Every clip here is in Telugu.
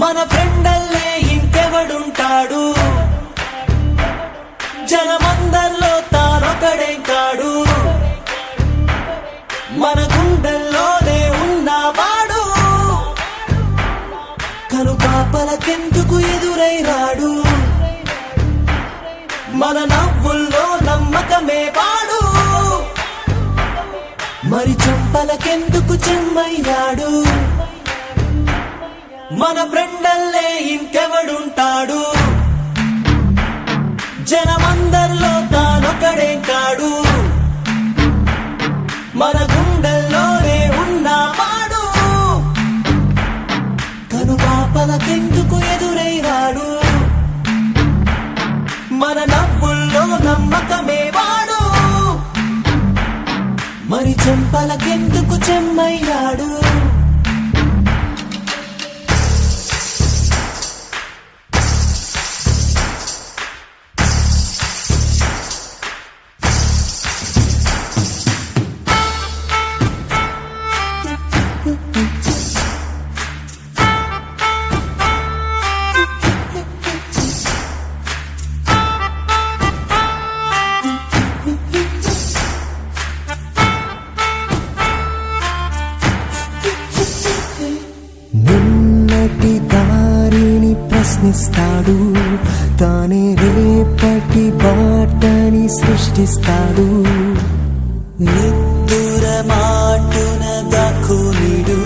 మన ఫ్రెండల్లే ఇంకెవడుంటాడు? జనమందరిలో తానొకడే కాడు? మన గుండెల్లోనే ఉన్నవాడు కను పాపలకెందుకు ఎదురై రాడు మన నవ్వుల్లో నమ్మకమే వాడు. మరి చంపలకెందుకు చెమ్మయ్యాడు? మన ఫ్రెండల్లే ఇంకా కను పాపలకెందుకు ఎదురై రాడు మన నవ్వుల్లో నమ్మకమే వాడు. మరి చెంపలకెందుకు చెమ్మయ్యాడు? ప్రయత్నిస్తాడు తానే రేపటి బాటని సృష్టిస్తాడు. నిద్దుర మాటున దాకునిడు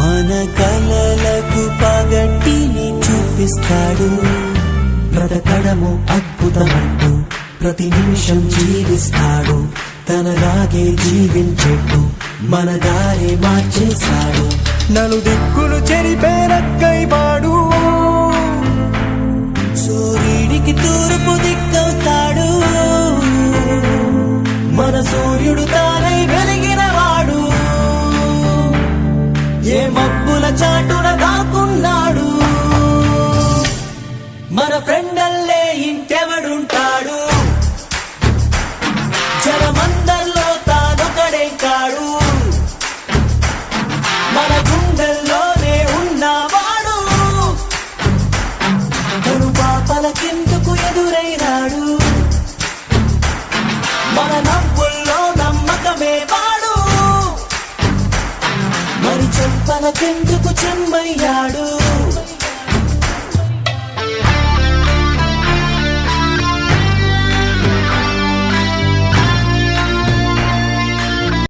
మన కలలకు పగటిని చూపిస్తాడు. బ్రతకడము అద్భుతమంటూ ప్రతి నిమిషం జీవిస్తాడు. తనలాగే జీవించెట్టు మన దారి మార్చేశాడు. నలు దిక్కులు చెరిపేరక్కై వాడు. తూర్పు దిక్కవుతాడు. మన సూర్యుడు తానై వెలిగిన వాడు. ఏ మబ్బుల చాటున దాకున్నాడు మన ఫ్రెండ్ మన నవ్వుల్లో నమ్మకమే వాడు. మరి చెంపలకెందుకు చెమ్మయ్యాడు?